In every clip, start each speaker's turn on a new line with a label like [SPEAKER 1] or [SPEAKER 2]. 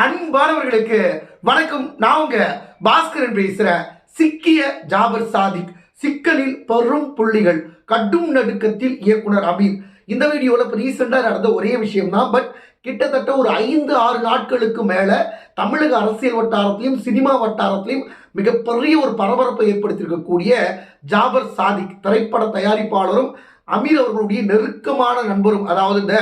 [SPEAKER 1] அன்பானவர்களுக்கு வணக்கம். நான் உங்க பாஸ்கரன் பேசுறேன் சிக்கிய ஜாபர் சாதிக் சிக்கலில் பெரும் புள்ளிகள் கடும் நடுக்கத்தில் இயக்குனர் அமீர். இந்த வீடியோவில் இப்போ ரீசெண்டாக நடந்த ஒரே விஷயம் தான் பட் கிட்டத்தட்ட ஒரு ஐந்து ஆறு நாட்களுக்கு மேலே தமிழக அரசியல் வட்டாரத்திலையும் சினிமா வட்டாரத்திலையும் மிகப்பெரிய ஒரு பரபரப்பை ஏற்படுத்தியிருக்கக்கூடிய ஜாபர் சாதிக் திரைப்பட தயாரிப்பாளரும் அமீர் அவர்களுடைய நெருக்கமான நண்பரும் அதாவது இந்த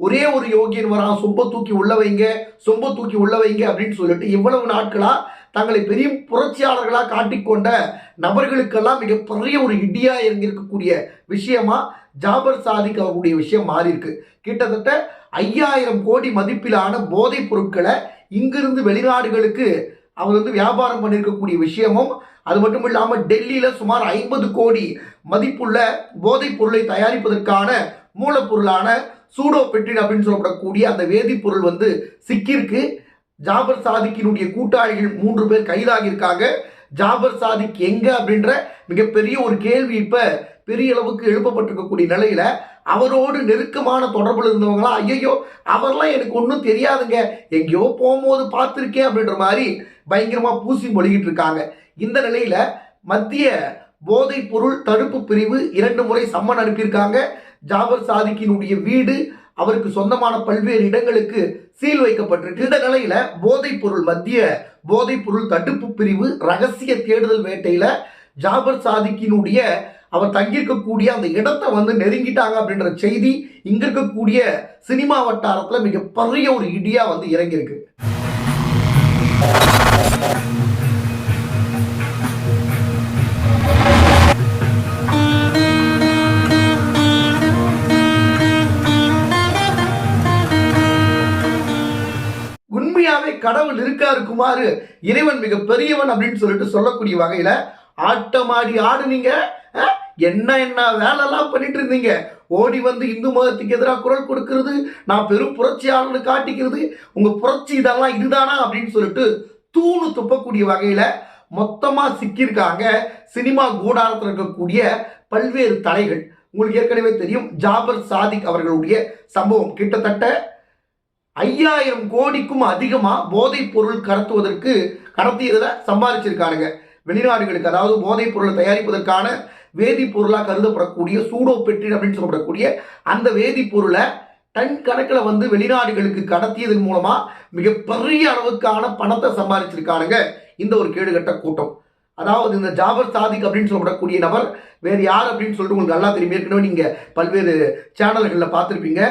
[SPEAKER 1] ஒரே ஒரு யோகியன் வரான் சொம்ப தூக்கி உள்ள வைங்க சொம்ப தூக்கி உள்ள வைங்க அப்படின்னு சொல்லிட்டு இவ்வளவு நாட்களா தங்களை பெரிய புரட்சியாளர்களாக காட்டிக்கொண்ட நபர்களுக்கெல்லாம் மிகப்பெரிய ஒரு இடியா இருக்கக்கூடிய விஷயமா ஜாபர் சாதிக் அவர்களுடைய விஷயம் மாறி இருக்கு கிட்டத்தட்ட ஐயாயிரம் கோடி மதிப்பிலான போதைப் பொருட்களை இங்கிருந்து வெளிநாடுகளுக்கு அவர் வந்து வியாபாரம் பண்ணியிருக்கக்கூடிய விஷயமும் அது மட்டும் இல்லாமல் டெல்லியில் சுமார் ஐம்பது கோடி மதிப்புள்ள போதைப் பொருளை தயாரிப்பதற்கான மூலப்பொருளான சூடோ பெட்ரின் அப்படின்னு சொல்லப்படக்கூடிய அந்த வேதிப்பொருள் வந்து சிக்கியிருக்கு. ஜாபர் சாதிக்கினுடைய கூட்டாளிகள் மூன்று பேர் கைதாகி இருக்காங்க ஜாபர் சாதிக் எங்க அப்படின்ற மிகப்பெரிய ஒரு கேள்வி இப்ப பெரிய அளவுக்கு எழுப்பப்பட்டிருக்கக்கூடிய நிலையில அவரோடு நெருக்கமான தொடர்பில் இருந்தவங்களா ஐயோ அவர்லாம் எனக்கு ஒன்றும் தெரியாதுங்க. எங்கேயோ போகும்போது பார்த்துருக்கேன் அப்படின்ற மாதிரி பயங்கரமா பூசி மொழிகிட்டு இருக்காங்க. இந்த நிலையில மத்திய போதைப் பொருள் தடுப்பு பிரிவு இரண்டு முறை சம்மன் அனுப்பியிருக்காங்க. ஜாபர் சாதிக்கினுடைய வீடு அவருக்கு சொந்தமான பல்வேறு இடங்களுக்கு சீல் வைக்கப்பட்டிருக்கு. இந்த நிலையில போதைப் பொருள் மத்திய போதைப் பொருள் தடுப்பு பிரிவு ரகசிய தேடுதல் வேட்டையில ஜாபர் சாதிக்கினுடைய அவர் தங்கியிருக்கக்கூடிய அந்த இடத்தை வந்து நெருங்கிட்டாங்க அப்படின்ற செய்தி இங்க இருக்கக்கூடிய சினிமா வட்டாரத்துல மிகப்பெரிய ஒரு இடியா வந்து இறங்கியிருக்கு. கடவுள் இருக்காரு இருக்குமாறு இறைவன் மிக பெரியவன் அப்படின்னு சொல்லிட்டு சொல்லக்கூடிய வகையில ஆட்டமாடி ஆடுனீங்க என்ன என்ன வேலைலாம் பண்ணிட்டு இருந்தீங்க? ஓடி வந்து இந்து மதத்துக்கு எதிராக குரல் கொடுக்கிறது நான் பெரும் புரட்சியாளர்னு காட்டிக்கிறது உங்க புரட்சி இதெல்லாம் இதுதானா அப்படின்னு சொல்லிட்டு தூணு துப்பக்கூடிய வகையில மொத்தமா சிக்கியிருக்காங்க சினிமா கூடாரத்தில் இருக்கக்கூடிய பல்வேறு தலைகள். உங்களுக்கு ஏற்கனவே தெரியும் ஜாபர் சாதிக் அவர்களுடைய சம்பவம். கிட்டத்தட்ட ஐயாயிரம் கோடிக்கும் அதிகமாக போதைப் பொருள் கடத்துவதற்கு கடத்தியதில் சம்பாதிச்சிருக்கானுங்க. வெளிநாடுகளுக்கு அதாவது போதைப் பொருளை தயாரிப்பதற்கான வேதிப்பொருளாக கருதப்படக்கூடிய சூடோ பெட்ரின் அப்படின்னு சொல்லப்படக்கூடிய அந்த வேதிப்பொருளை டன் கணக்கில் வந்து வெளிநாடுகளுக்கு கடத்தியதன் மூலமாக மிகப்பெரிய அளவுக்கான பணத்தை சம்பாதிச்சிருக்கானுங்க. இந்த ஒரு கேடுகட்ட கூட்டம். அதாவது இந்த ஜாபர் சாதிக் அப்படின்னு சொல்லப்படக்கூடிய நபர் வேறு யார் அப்படின்னு சொல்லிட்டு உங்களுக்கு நல்லா தெரியும். ஏற்கனவே நீங்கள் பல்வேறு சேனல்களில் பார்த்துருப்பீங்க.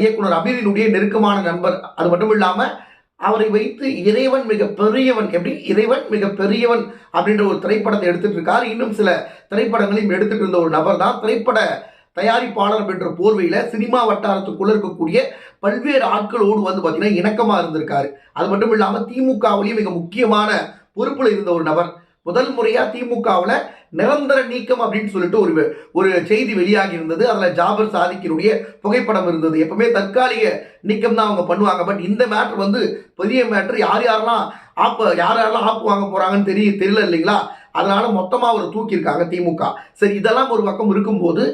[SPEAKER 1] இயக்குனர் அமீரினுடைய நெருக்கமான நண்பர். அது மட்டும் இல்லாமல் அவரை வைத்து இறைவன் மிக பெரியவன் எப்படி? இறைவன் மிக பெரியவன் அப்படின்ற ஒரு திரைப்படத்தை எடுத்துட்டு இருக்கார். இன்னும் சில திரைப்படங்களையும் எடுத்துட்டு இருந்த ஒரு நபர் தான். திரைப்பட தயாரிப்பாளர் அப்படின்ற போர்வையில் சினிமா வட்டாரத்துக்குள்ளே இருக்கக்கூடிய பல்வேறு ஆட்களோடு வந்து பார்த்தீங்கன்னா இணக்கமாக இருந்திருக்காரு. அது மட்டும் இல்லாமல் திமுகவிலேயே மிக முக்கியமான பொறுப்பில் இருந்த ஒரு நபர். முதல் முறையாக திமுகவில் நிரந்தர நீக்கம் அப்படின்னு சொல்லிட்டு ஒரு ஒரு செய்தி வெளியாகி இருந்தது. அதில் ஜாபர் சாதிக்கினுடைய புகைப்படம் இருந்தது. எப்பவுமே தற்காலிக நீக்கம் தான் அவங்க பண்ணுவாங்க. பட் இந்த மேட்ரு வந்து பெரிய மேட்ரு யார் யாரெல்லாம் ஆப்ப யார் யாரெல்லாம் ஆப்பு வாங்க போகிறாங்கன்னு தெரிய தெரியல இல்லைங்களா? அதனால மொத்தமாக அவர் தூக்கியிருக்காங்க திமுக. சரி இதெல்லாம் ஒரு பக்கம் இருக்கும்போது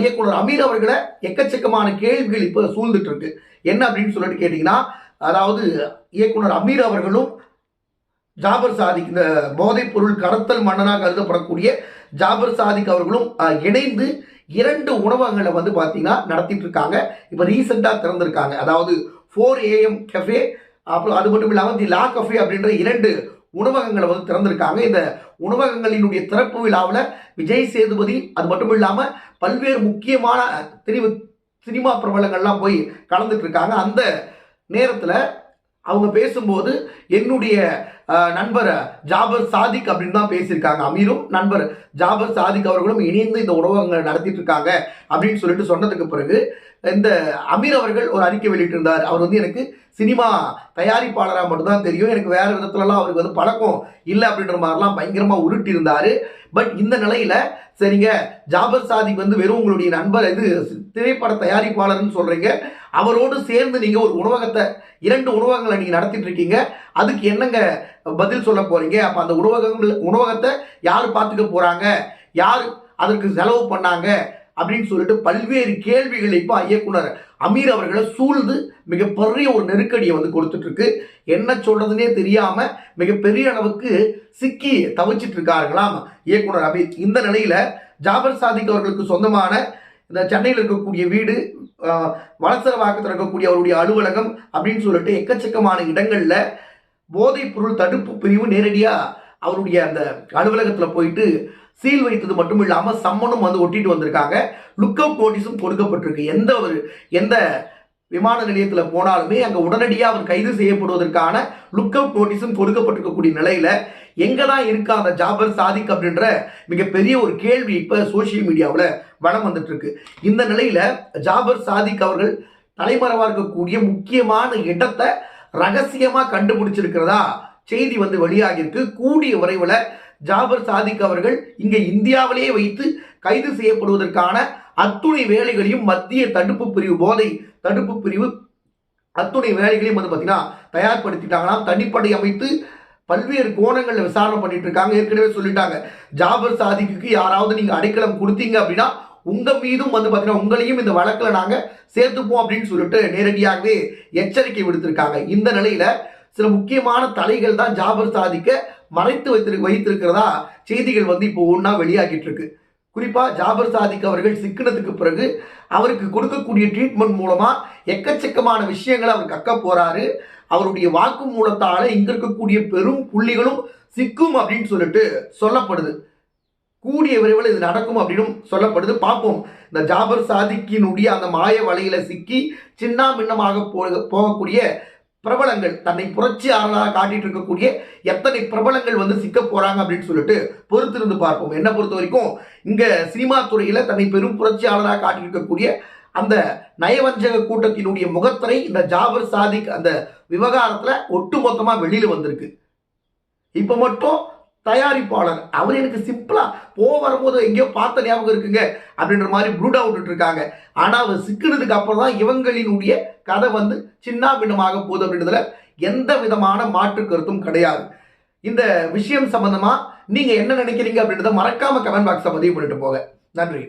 [SPEAKER 1] இயக்குனர் அமீர் அவர்களை எக்கச்சக்கமான கேள்விகள் இப்போ சூழ்ந்துட்டு இருக்கு. என்ன அப்படின்னு சொல்லிட்டு கேட்டிங்கன்னா அதாவது இயக்குனர் அமீர் அவர்களும் ஜாபர் சாதிக் இந்த போதைப் பொருள் கடத்தல் மன்னனாக கருதப்படக்கூடிய ஜாபர் சாதிக் அவர்களும் இணைந்து இரண்டு உணவகங்களை வந்து பார்த்தீங்கன்னா நடத்திட்டு இருக்காங்க. இப்போ ரீசெண்டாக திறந்திருக்காங்க. அதாவது ஃபோர் ஏஎம் கஃபே அப்புறம் அது மட்டும் இல்லாமல் தி லா கஃபே அப்படின்ற இரண்டு உணவகங்களை வந்து திறந்திருக்காங்க. இந்த உணவகங்களினுடைய திறப்பு விழாவில் விஜய் சேதுபதி அது மட்டும் இல்லாமல் பல்வேறு முக்கியமான தெரிவு சினிமா பிரபலங்கள்லாம் போய் கலந்துட்டு இருக்காங்க. அந்த நேரத்தில் அவங்க பேசும்போது என்னுடைய நண்பர் ஜாபர் சாதிக் அப்படின்னு தான் பேசியிருக்காங்க. அமீரும் நண்பர் ஜாபர் சாதிக் அவர்களும் இணைந்து இந்த உணவகங்கள் நடத்திட்டு இருக்காங்க அப்படின்னு சொல்லிட்டு சொன்னதுக்கு பிறகு இந்த அமீர் அவர்கள் ஒரு அறிக்கை வெளியிட்டிருந்தார். அவர் வந்து எனக்கு சினிமா தயாரிப்பாளராக மட்டும்தான் தெரியும். எனக்கு வேறு விதத்துலலாம் அவருக்கு வந்து பழக்கம் இல்லை அப்படின்ற மாதிரிலாம் பயங்கரமாக உருட்டியிருந்தார். பட் இந்த நிலையில் சரிங்க ஜாபர் சாதிக் வந்து வெறும் உங்களுடைய நண்பர் இது திரைப்பட தயாரிப்பாளர்னு சொல்கிறீங்க அவரோடு சேர்ந்து நீங்கள் ஒரு உணவகத்தை இரண்டு உணவகங்களை நீங்கள் நடத்திட்டு இருக்கீங்க அதுக்கு என்னங்க பதில் சொல்ல போறீங்க. அப்ப அந்த உணவகங்கள் உணவகத்தை யார் பார்த்துக்க போறாங்க? யார் அதற்கு செலவு பண்ணாங்க? அப்படின்னு சொல்லிட்டு பல்வேறு கேள்விகளை இப்போ இயக்குனர் அமீர் அவர்களை சூழ்ந்து மிகப்பெரிய ஒரு நெருக்கடியை வந்து கொடுத்துட்ருக்கு. என்ன சொல்கிறதுனே தெரியாமல் மிகப்பெரிய அளவுக்கு சிக்கி தவிச்சிட்டு இருக்கார்களாம் இயக்குனர் அமீர். இந்த நிலையில் ஜாபர் சாதிக் அவர்களுக்கு சொந்தமான இந்த சென்னையில் இருக்கக்கூடிய வீடு வளசரவாக்கத்தில் இருக்கக்கூடிய அவருடைய அலுவலகம் அப்படின்னு சொல்லிட்டு எக்கச்சக்கமான இடங்களில் போதைப் பொருள் தடுப்பு பிரிவு நேரடியாக அவருடைய அந்த அலுவலகத்தில் போயிட்டு சீல் வைத்தது மட்டும் இல்லாமல் சம்மனும் வந்து ஒட்டிட்டு வந்திருக்காங்க. லுக் அவுட் நோட்டீஸும் கொடுக்கப்பட்டிருக்கு. எந்த ஒரு எந்த விமான நிலையத்தில் போனாலுமே அங்கே உடனடியாக அவர் கைது செய்யப்படுவதற்கான லுக் அவுட் நோட்டீஸும் கொடுக்கப்பட்டிருக்கக்கூடிய நிலையில் எங்கே தான் இருக்கா அந்த ஜாபர் சாதிக் அப்படின்ற மிகப்பெரிய ஒரு கேள்வி இப்போ சோஷியல் மீடியாவில் வளம் வந்துட்டுருக்கு. இந்த நிலையில் ஜாபர் சாதிக் அவர்கள் தலைமறைவாக இருக்கக்கூடிய முக்கியமான இடத்தை ரகசியமாக கண்டுபிடிச்சிருக்கிறதா? செய்தி வந்து வெளியாகியிருக்கு. கூடிய விரைவில் ஜாபர் சாதிக் அவர்கள் இங்கே இந்தியாவிலேயே வைத்து கைது செய்யப்படுவதற்கான அத்துணை வேலைகளையும் மத்திய தடுப்பு பிரிவு போதை தடுப்பு பிரிவு அத்துணை வேலைகளையும் வந்து பார்த்தீங்கன்னா தயார்படுத்திட்டாங்களாம். தனிப்படை அமைத்து பல்வேறு கோணங்களில் விசாரணை பண்ணிட்டு இருக்காங்க. ஏற்கனவே சொல்லிட்டாங்க. ஜாபர் சாதிக்கு யாராவது நீங்கள் அடைக்கலம் கொடுத்தீங்க அப்படின்னா உங்கள் மீதும் வந்து பார்த்தீங்கன்னா உங்களையும் இந்த வழக்கில் நாங்கள் சேர்த்துப்போம் அப்படின்னு சொல்லிட்டு நேரடியாகவே எச்சரிக்கை விடுத்திருக்காங்க. இந்த நிலையில் சில முக்கியமான தலைகள் தான் ஜாபர் சாதிக்க மறைத்து வைத்திரு வைத்திருக்கிறதா செய்திகள் வந்து இப்போ ஒன்றா வெளியாகிட்டு இருக்கு. குறிப்பாக ஜாபர் சாதிக் அவர்கள் சிக்கினத்துக்கு பிறகு அவருக்கு கொடுக்கக்கூடிய ட்ரீட்மெண்ட் மூலமாக எக்கச்சக்கமான விஷயங்களை அவர் கக்க போகிறாரு அவருடைய வாக்கு மூலத்தால் இங்கே இருக்கக்கூடிய பெரும் புள்ளிகளும் சிக்கும் அப்படின்னு சொல்லிட்டு சொல்லப்படுது. கூடிய விரைவில் இது நடக்கும் அப்படின்னு சொல்லப்படுது. பார்ப்போம். இந்த ஜாபர் சாதிக்கினுடைய அந்த மாய வலையில சிக்கி சின்ன பின்னமாக போக போகக்கூடிய பிரபலங்கள் தன்னை புரட்சியாளராக காட்டிட்டு இருக்கக்கூடிய எத்தனை பிரபலங்கள் வந்து சிக்க போறாங்க அப்படின்னு சொல்லிட்டு பொறுத்திருந்து பார்ப்போம். என்ன பொறுத்த வரைக்கும் இங்க சினிமா துறையில தன்னை பெரும் புரட்சியாளராக காட்டிட்டு இருக்கக்கூடிய அந்த நயவஞ்சக கூட்டத்தினுடைய முகத்திரை இந்த ஜாபர் சாதிக் அந்த விவகாரத்தில் ஒட்டுமொத்தமாக வெளியில் வந்திருக்கு. இப்போ மட்டும் தயாரிப்பாளர். அவர் எனக்கு சிம்பிளா போக வரும்போது எங்கேயோ பார்த்த ஞாபகம் இருக்குங்க அப்படின்ற மாதிரி ப்ரூட் விட்டுட்டு இருக்காங்க ஆனா அவர் சிக்கினதுக்கு அப்புறம் தான் இவங்களினுடைய கதை வந்து சின்ன பின்னமாக போகுது அப்படின்றதுல எந்த விதமான மாற்று கருத்தும் கிடையாது. இந்த விஷயம் சம்பந்தமா நீங்க என்ன நினைக்கிறீங்க அப்படின்றத மறக்காம கமெண்ட் பாக்ஸை பதிவு பண்ணிட்டு போக நன்றி.